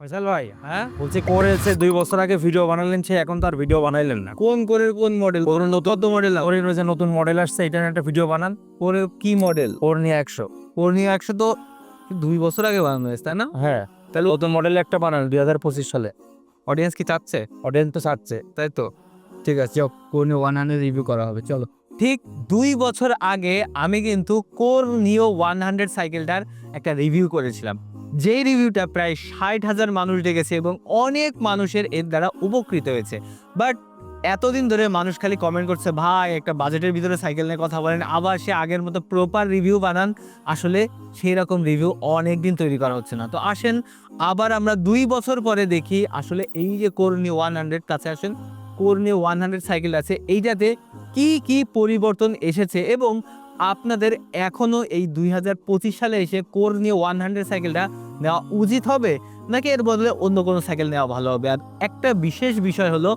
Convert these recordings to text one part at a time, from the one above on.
ফয়সাল ভাই হ্যাঁ? বলছি করেছে দুই বছর আগে ভিডিও বানালেন সে এখন তার ভিডিও বানাইলেন না। কোন করে কোন মডেল ওর নতুন মডেল ওর রয়েছে নতুন মডেল আসছে এটা একটা ভিডিও বানান। ওরে কি মডেল ওর নিয়ে একশো। ওর নিয়ে একশো তো দুই বছর আগে বানানো হয়েছে তাই না? হ্যাঁ। তাহলে নতুন মডেল একটা বানান দুই হাজার পঁচিশ সালে। অডিয়েন্স কি চাচ্ছে? অডিয়েন্স তো ছাড়ছে তাই তো? ঠিক আছে চল কোর নিয়ে ওয়ান হান্ড্রেড রিভিউ করা হবে চলো। ঠিক দুই বছর আগে আমি কিন্তু কোর নিও ওয়ান হান্ড্রেড সাইকেলটার একটা রিভিউ করেছিলাম। যেই রিভিউটা প্রায় ষাট হাজার মানুষ দেখেছে এবং অনেক মানুষের এর দ্বারা উপকৃত হয়েছে। বাট এতদিন ধরে মানুষ খালি কমেন্ট করছে, ভাই, একটা বাজেটের ভিতরে সাইকেল নিয়ে কথা বলেন। আবার সে আগের মতো প্রপার রিভিউ বানান। আসলে সেই রকম রিভিউ অনেক দিন তৈরি করা হচ্ছে না। তো আসেন, আবার আমরা দুই বছর পরে দেখি, আসলে এই যে কোরনি ওয়ান হান্ড্রেড কাছে আসেন কোরনি ওয়ান হান্ড্রেড সাইকেল আছে। এইটাতে কি কি পরিবর্তন এসেছে এবং আপনাদের এখনও এই দুই হাজার পঁচিশ সালে এসে কোর নিয়ে ওয়ান হান্ড্রেড সাইকেলটা নেওয়া উচিত হবে, নাকি এর বদলে অন্য কোনো সাইকেল নেওয়া ভালো হবে? আর একটা বিশেষ বিষয় হলো,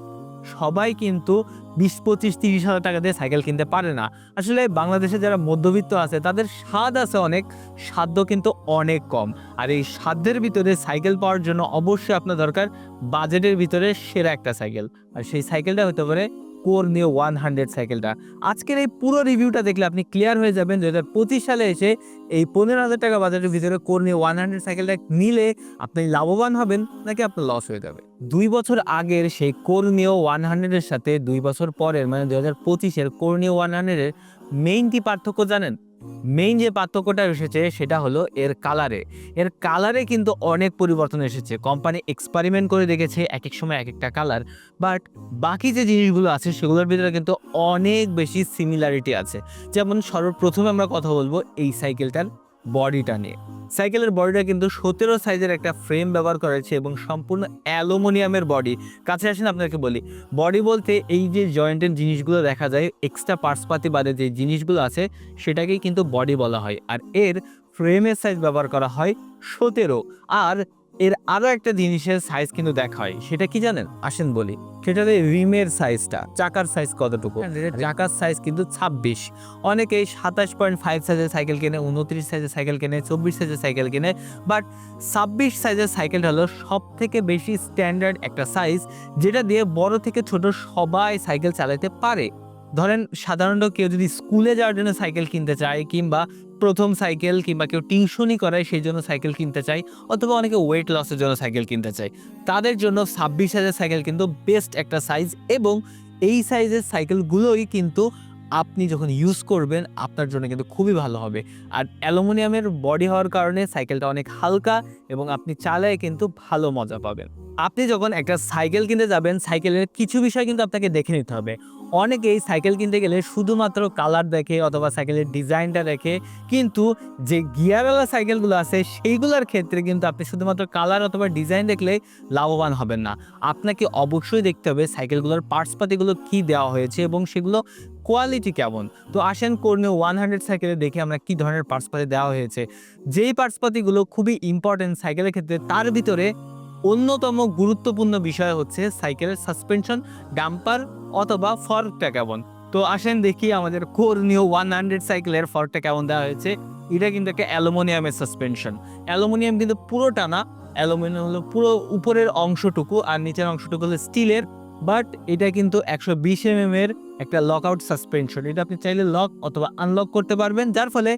সবাই কিন্তু বিশ, পঁচিশ, তিরিশ হাজার টাকা দিয়ে সাইকেল কিনতে পারে না। আসলে বাংলাদেশে যারা মধ্যবিত্ত আছে, তাদের স্বাদ আছে অনেক সাধ্য কিন্তু অনেক কম। আর এই সাধ্যের ভিতরে সাইকেল পাওয়ার জন্য অবশ্যই আপনার দরকার বাজেটের ভিতরে সেরা একটা সাইকেল আর সেই সাইকেলটা হতে পারে কোর নিয়ে ওয়ান হান্ড্রেড সাইকেলটা আজকের এই পুরো রিভিউটা দেখলে আপনি ক্লিয়ার হয়ে যাবেন দু হাজার পঁচিশ সালে এসে এই পনেরো হাজার টাকা বাজারের ভিতরে কোর নিয়ে ওয়ান হান্ড্রেড সাইকেলটা নিলে আপনি লাভবান হবেন নাকি আপনার লস হয়ে যাবে? দুই বছর আগের সেই কোর নিও ওয়ান হান্ড্রেডের সাথে দুই বছর পরের মানে দু হাজার পঁচিশের কোর নিও ওয়ান হান্ড্রেডের মেইন কি পার্থক্য জানেন? মেইন যে পার্থক্যটা এসেছে সেটা হলো এর কালারে এর কালারে কিন্তু অনেক পরিবর্তন এসেছে। কোম্পানি এক্সপেরিমেন্ট করে দেখেছে এক এক সময় এক একটা কালার বাট বাকি যে জিনিসগুলো আছে সেগুলোর ভিতরে কিন্তু অনেক বেশি সিমিলারিটি আছে। যেমন সর্বপ্রথমে আমরা কথা বলব এই সাইকেলটার বডিটা নিয়ে। সাইকেলের বডিটা কিন্তু সতেরো সাইজের একটা ফ্রেম ব্যবহার করেছে এবং সম্পূর্ণ অ্যালুমিনিয়ামের বডি। কাছে আসেন আপনাকে বলি, বডি বলতে এই যে জয়েন্টের জিনিসগুলো দেখা যায় এক্সট্রা পার্সপাতি বাদে যে জিনিসগুলো আছে, সেটাকেই কিন্তু বডি বলা হয়। আর এর ফ্রেমের সাইজ ব্যবহার করা হয় সতেরো। আর এর আরও একটা জিনিসের সাইজ কিন্তু দেখা হয় সেটা কি জানেন? আসেন বলি। সেটাতে রিমের সাইজটা চাকার সাইজ কতটুকু? চাকার সাইজ কিন্তু ছাব্বিশ। অনেকেই সাতাশ পয়েন্ট ফাইভ সাইজের সাইকেল কেনে উনত্রিশ সাইজের সাইকেল কেনে চব্বিশ সাইজের সাইকেল কেনে বাট ছাব্বিশ সাইজের সাইকেলটা হলো সব থেকে বেশি স্ট্যান্ডার্ড একটা সাইজ যেটা দিয়ে বড় থেকে ছোট সবাই সাইকেল চালাতে পারে। ধরেন সাধারণত কেউ যদি স্কুলে যাওয়ার জন্য সাইকেল কিনতে চায় কিংবা প্রথম সাইকেল কিংবা কেউ টিউশনই করায় সেই জন্য সাইকেল কিনতে চায় অথবা অনেকে ওয়েট লসের জন্য সাইকেল কিনতে চায়, তাদের জন্য ছাব্বিশ হাজার সাইকেল কিন্তু বেস্ট একটা সাইজ এবং এই সাইজের সাইকেলগুলোই কিন্তু আপনি যখন ইউজ করবেন আপনার জন্য কিন্তু খুবই ভালো হবে। আর অ্যালুমিনিয়ামের বডি হওয়ার কারণে সাইকেলটা অনেক হালকা এবং আপনি চালায় কিন্তু ভালো মজা পাবেন। আপনি যখন একটা সাইকেল কিনতে যাবেন সাইকেলের কিছু বিষয় কিন্তু আপনাকে দেখে নিতে হবে। অনেকেই সাইকেল কিনতে গেলে শুধুমাত্র কালার দেখে অথবা সাইকেলের ডিজাইনটা দেখে কিন্তু যে গিয়ারওয়ালা সাইকেলগুলো আছে সেইগুলোর ক্ষেত্রে কিন্তু আপনি শুধুমাত্র কালার অথবা ডিজাইন দেখলে লাভবান হবেন না। আপনাকে অবশ্যই দেখতে হবে সাইকেলগুলোর পার্টসপাতিগুলো কি দেওয়া হয়েছে এবং সেগুলো কোয়ালিটি কেমন। তো আসেন কর্নে ওয়ান হান্ড্রেড সাইকেলে দেখে আমরা কি ধরনের পার্টসপাতি দেওয়া হয়েছে। যেই পার্টসপাতিগুলো খুবই ইম্পর্টেন্ট সাইকেলের ক্ষেত্রে তার ভিতরে অন্যতম গুরুত্বপূর্ণ বিষয় হচ্ছে সাইকেলের সাসপেনশন, ডাম্পার অথবা ফর্কটা কেমন তো আসেন দেখি আমাদের কোরনীয় ওয়ান হান্ড্রেড সাইকেলের ফর্কটা কেমন দেওয়া হয়েছে। এটা কিন্তু একটা অ্যালুমিনিয়ামের সাসপেনশন। অ্যালুমিনিয়াম কিন্তু পুরোটা না, অ্যালুমিনিয়াম হলো পুরো উপরের অংশটুকু আর নিচের অংশটুকু হলো স্টিলের, বাট এটা কিন্তু একশো বিশ এম এর একটা লক আউট সাসপেনশন এটা আপনি চাইলে লক অথবা আনলক করতে পারবেন, যার ফলে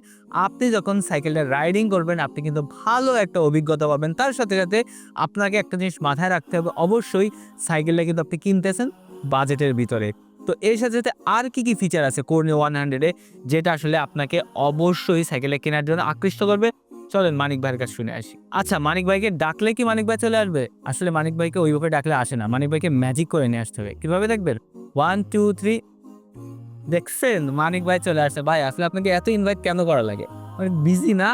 আপনি যখন সাইকেলটা রাইডিং করবেন, আপনি কিন্তু ভালো একটা অভিজ্ঞতা পাবেন। তার সাথে সাথে আপনাকে একটা জিনিস মাথায় রাখতে হবে, অবশ্যই সাইকেলটা কিন্তু আপনি কিনতেছেন বাজেটের ভিতরে। তো এর সাথে সাথে আর কি কি ফিচার আছে কোর্নি ওয়ান হান্ড্রেডে যেটা আসলে আপনাকে অবশ্যই সাইকেলে কেনার জন্য আকৃষ্ট করবে? চলেন মানিক ভাইয়ের কাছে শুনে আসি। আচ্ছা মানিক ভাইকে ডাকলে কি মানিক ভাই চলে আসবে? আসলে মানিক ভাইকে ওইভাবে ডাকলে আসে না। মানিক ভাইকে ম্যাজিক করে নিয়ে আসতে হবে। কীভাবে দেখবেন? ওয়ান টু থ্রি দেখছেন? মানিক ভাই চলে আসছে। ভাই আসলে আপনাকে এত ইনভাইট কেন করা লাগে? মানে বিজি না?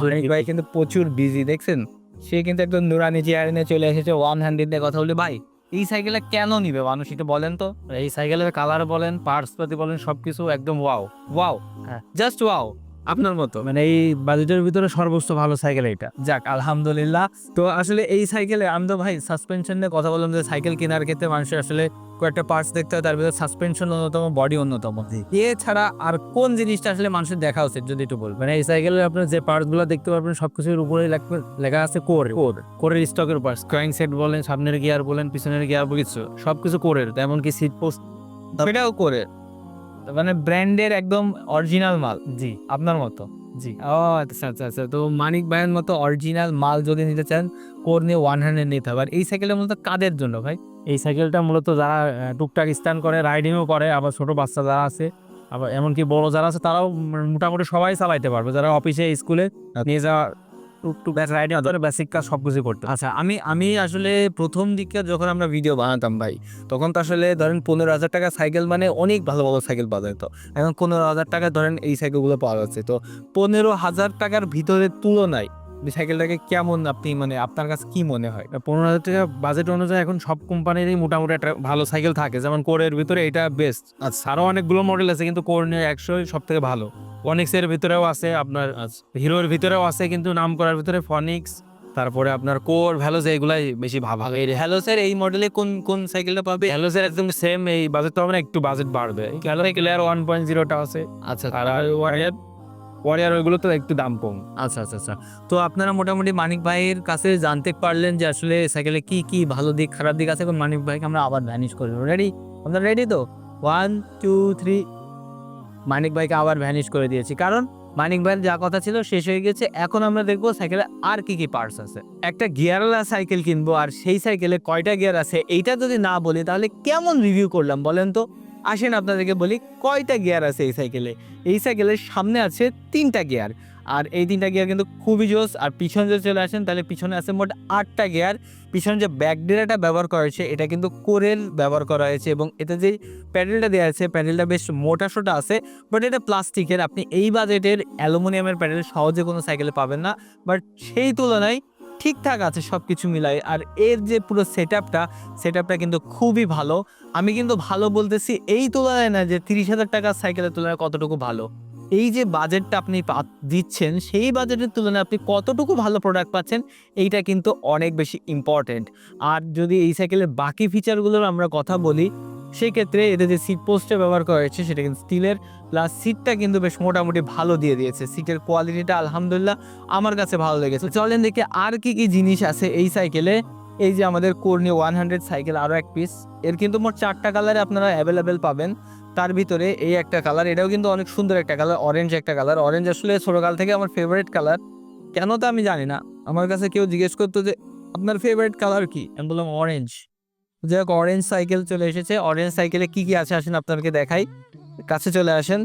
মানিক ভাই কিন্তু প্রচুর বিজি দেখছেন? সে কিন্তু একদম নুরানি চেয়ার নিয়ে চলে এসেছে ওয়ান হ্যান্ডেড দিয়ে কথা বলি ভাই এই সাইকেলে কেন নিবে? মানুষ এটা বলেন তো। এই সাইকেলের কালার বলেন পার্টস পাতি বলেন সবকিছু একদম ওয়াও ওয়াও হ্যাঁ। জাস্ট ওয়াও আপনার মতো? মানে এই বাজেটের ভিতরে সর্বোচ্চ ভালো সাইকেল এটা যাক আলহামদুলিল্লাহ। তো আসলে এই সাইকেলে আমি তো ভাই সাসপেনশন নিয়ে কথা বললাম যে সাইকেল কেনার ক্ষেত্রে মানুষের আসলে কয়েকটা পার্টস দেখতে হয় তার ভিতরে সাসপেনশন অন্যতম বডি অন্যতম। এছাড়া আর কোন জিনিসটা আসলে মানুষের দেখা উচিত যদি একটু বলবেন? মানে এই সাইকেলে আপনার যে পার্টসগুলো দেখতে পারবেন সবকিছুর উপরে লেখা- আছে কোর কোর কোরের স্টকের পার্টস ক্রাইং সেট বলেন সামনের গিয়ার বলেন পিছনের গিয়ার কিছু। সব কিছু কোরের এমনকি সিট পোস্ট সেটাও করে মানে ব্র্যান্ডের একদম অরিজিনাল মাল। জি। আপনার মতো। জি। ও আচ্ছা আচ্ছা আচ্ছা। তো মানিক ভাইয়ের মতো অরিজিনাল মাল যদি নিতে চান কোর নিয়ে ওয়ান হান্ড্রেড নিতে হবে। আর এই সাইকেলের মূলত কাদের জন্য ভাই? এই সাইকেলটা মূলত যারা টুকটাক স্ট্যান্ড করে রাইডিংও করে আবার ছোট বাচ্চা যারা আছে আবার এমনকি বড় যারা আছে তারাও মোটামুটি সবাই চালাইতে পারবে। যারা অফিসে স্কুলে নিয়ে যাওয়া টুকটুক রাইডিং অথবা বেসিক কাজ সব কিছু করতে আচ্ছা আমি আমি আসলে প্রথম দিকে যখন আমরা ভিডিও বানাতাম ভাই, তখন তো আসলে ধরেন পনেরো হাজার টাকা সাইকেল মানে অনেক ভালো ভালো সাইকেল পাওয়া যেত। এখন পনেরো হাজার টাকা ধরেন এই সাইকেলগুলো পাওয়া যাচ্ছে। তো পনেরো হাজার টাকার ভিতরে তুলনায় সাইকেলটাকে কেমন আপনি মানে আপনার কাছে কি মনে হয়? পনেরো হাজার টাকা বাজেট অনুযায়ী এখন সব কোম্পানিরই মোটামুটি একটা ভালো সাইকেল থাকে। যেমন কোরের ভিতরে এটা বেস্ট আচ্ছা। আরও অনেকগুলো মডেল আছে কিন্তু কোর নিয়ে একশোই সব থেকে ভালো ফনিক্সের ভিতরেও আছে আপনার হিরোর ভিতরেও আছে কিন্তু নাম করার ভিতরে ফনিক্স তারপরে আপনার কোর ভ্যালোস এইগুলাই বেশি ভালো হ্যালো স্যার এই মডেলে কোন কোন সাইকেলটা পাবে? ভ্যালোসের একদম সেম এই বাজেট তো মানে একটু বাজেট বাড়বে। ভ্যালো ক্লিয়ার ওয়ান পয়েন্ট জিরোটা আছে। আচ্ছা। আর ওয়ারিয়ার ওইগুলো তো একটু দাম কম। আচ্ছা আচ্ছা আচ্ছা। তো আপনারা মোটামুটি মানিক ভাইয়ের কাছে জানতে পারলেন যে আসলে সাইকেলে কি কি ভালো দিক, খারাপ দিক আছে মানিক ভাইকে আমরা আবার ভ্যানিশ করে দেবো। রেডি আপনারা রেডি তো? ওয়ান টু থ্রি মানিক ভাইকে আবার ভ্যানিশ করে দিয়েছি। কারণ মানিক ভাইয়ের যা কথা ছিল শেষ হয়ে গেছে। এখন আমরা দেখব সাইকেলে আর কি কি পার্টস আছে। একটা গিয়ারওয়ালা সাইকেল কিনবো আর সেই সাইকেলে কয়টা গিয়ার আছে, এইটা যদি না বলি তাহলে কেমন রিভিউ করলাম বলেন তো? আসেন, আপনাদেরকে বলি কয়টা গিয়ার আছে এই সাইকেলে? এই সাইকেলের সামনে আছে তিনটা গিয়ার। আর এই তিনটা গিয়ার কিন্তু খুবই জোস। আর পিছনে যদি চলে আসেন, তাহলে পিছনে আছে মোট আটটা গিয়ার। পিছনে যে ব্যাক ডেরাটা ব্যবহার করা হয়েছে, এটা কিন্তু কোরেল ব্যবহার করা হয়েছে এবং এতে যে প্যাডেলটা দেওয়া আছে প্যাডেলটা বেশ মোটা সোটা আছে বাট এটা প্লাস্টিকের আপনি এই বাজেটের অ্যালুমিনিয়ামের প্যাডেল সহজে কোনো সাইকেলে পাবেন না। বাট সেই তুলনায় ঠিকঠাক আছে সব কিছু মিলাই। আর এর যে পুরো সেট আপটা সেট আপটা কিন্তু খুবই ভালো। আমি কিন্তু ভালো বলতেছি এই তুলনায় না যে তিরিশ হাজার টাকার সাইকেলের তুলনায় কতটুকু ভালো। এই যে বাজেটটা আপনি দিচ্ছেন, সেই বাজেটের তুলনায় আপনি কতটুকু ভালো প্রোডাক্ট পাচ্ছেন, এইটা কিন্তু অনেক বেশি ইম্পর্টেন্ট আর যদি এই সাইকেলের বাকি ফিচারগুলোর আমরা কথা বলি সেই ক্ষেত্রে এতে যে সিট পোস্টে ব্যবহার করা হয়েছে, সেটা কিন্তু স্টিলের প্লাস সিটটা কিন্তু বেশ মোটামুটি ভালো দিয়ে দিয়েছে। সিটের কোয়ালিটিটা আলহামদুলিল্লাহ আমার কাছে ভালো লেগেছে। চলেন দেখে আর কি কি জিনিস আছে এই সাইকেলে এই যে আমাদের কর্নি ওয়ান হান্ড্রেড সাইকেল আরও এক পিস এর কিন্তু মোট চারটা কালারে আপনারা অ্যাভেলেবেল পাবেন। তার ভিতরে এই একটা কালার এটাও কিন্তু অনেক সুন্দর একটা কালার অরেঞ্জ একটা কালার অরেঞ্জ আসলে ছোটোকাল থেকে আমার ফেভারিট কালার কেন তো আমি জানি না। আমার কাছে কেউ জিজ্ঞেস করতো যে, আপনার ফেভারিট কালার কি? আমি বললাম অরেঞ্জ যাই হোক অরেঞ্জ সাইকেল চলে এসেছে। অরেঞ্জ সাইকেলে কি কি আছে? আসেন আপনাদেরকে দেখাই। কাছে চলে আসেন।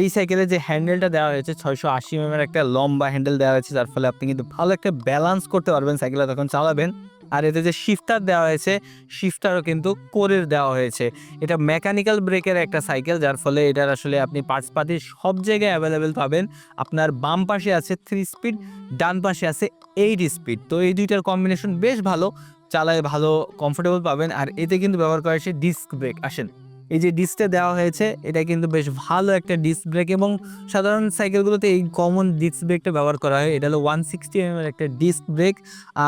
এই সাইকেলে যে হ্যান্ডেলটা দেওয়া হয়েছে, ছয়শো আশি mm এর একটা লম্বা হ্যান্ডেল দেওয়া হয়েছে, যার ফলে আপনি কিন্তু ভালো একটা ব্যালেন্স করতে পারবেন সাইকেলটা তখন চালাবেন। আর এতে যে শিফটার দেওয়া হয়েছে শিফটারও কিন্তু কোরের দেওয়া হয়েছে। এটা মেকানিক্যাল ব্রেকের একটা সাইকেল যার ফলে এটার আসলে আপনি পার্টস পাতি সব জায়গায় অ্যাভেলেবেল পাবেন। আপনার বাম পাশে আছে থ্রি স্পিড ডান পাশে আছে এইট স্পিড তো এই দুইটার কম্বিনেশন বেশ ভালো। চালায় ভালো কমফোর্টেবল পাবেন। আর এতে কিন্তু ব্যবহার করা হয়েছে ডিস্ক ব্রেক আসেন, এই যে ডিস্কটা দেওয়া হয়েছে, এটা কিন্তু বেশ ভালো একটা ডিস্ক ব্রেক এবং সাধারণ সাইকেলগুলোতে এই কমন ডিস্ক ব্রেকটা ব্যবহার করা হয়। এটা হলো ওয়ান সিক্সটি এর একটা ডিস্ক ব্রেক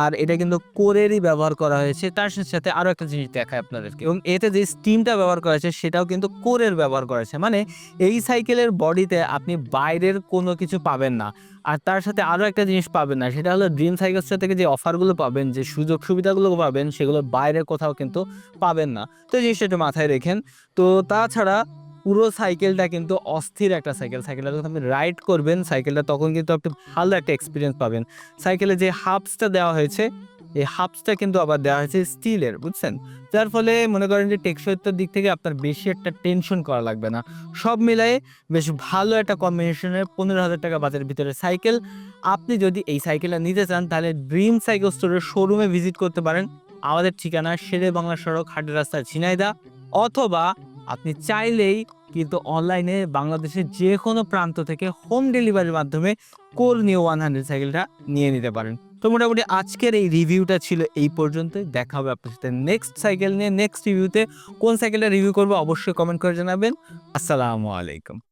আর এটা কিন্তু কোরেরই ব্যবহার করা হয়েছে। তার সাথে সাথে আরও একটা জিনিস দেখায় আপনাদেরকে। এবং এতে যে স্টিমটা ব্যবহার করা হয়েছে, সেটাও কিন্তু কোরের ব্যবহার করা হয়েছে। মানে এই সাইকেলের বডিতে আপনি বাইরের কোনো কিছু পাবেন না। আর তার সাথে আরও একটা জিনিস পাবেন না, সেটা হলো ড্রিম সাইকেলসটা থেকে যে অফারগুলো পাবেন, যে সুযোগ সুবিধাগুলো পাবেন, সেগুলো বাইরে কোথাও কিন্তু পাবেন না। তো এই জিনিসটা একটু মাথায় রেখেন। তো তাছাড়া পুরো সাইকেলটা কিন্তু অস্থির একটা সাইকেল সাইকেলটা যখন আপনি রাইড করবেন সাইকেলটা তখন কিন্তু আপনি ভালো একটা এক্সপিরিয়েন্স পাবেন। সাইকেলে যে হাফসটা দেওয়া হয়েছে এই হাবসটা কিন্তু আবার দেওয়া হয়েছে স্টিলের বুঝছেন? যার ফলে মনে করেন যে টেকসইতার দিক থেকে আপনার বেশি একটা টেনশন করা লাগবে না। সব মিলায়ে বেশ ভালো একটা কম্বিনেশনের পনেরো হাজার টাকা বাজারের ভিতরে সাইকেল আপনি যদি এই সাইকেলটা নিতে চান, তাহলে ড্রিম সাইকেল স্টোরের শোরুমে ভিজিট করতে পারেন। আমাদের ঠিকানা শেরে বাংলা সড়ক, হাটের রাস্তা ঝিনাইদা। অথবা আপনি চাইলেই কিন্তু অনলাইনে বাংলাদেশের যে কোনো প্রান্ত থেকে হোম ডেলিভারির মাধ্যমে কোল নিউ ওয়ান হান্ড্রেড সাইকেলটা নিয়ে নিতে পারেন। তো মোটামুটি আজকের এই রিভিউটা ছিল এই পর্যন্ত দেখা হবে আপনার সাথে নেক্সট সাইকেল নিয়ে নেক্সট রিভিউতে কোন সাইকেলটা রিভিউ করব অবশ্যই কমেন্ট করে জানাবেন। আসসালামু আলাইকুম।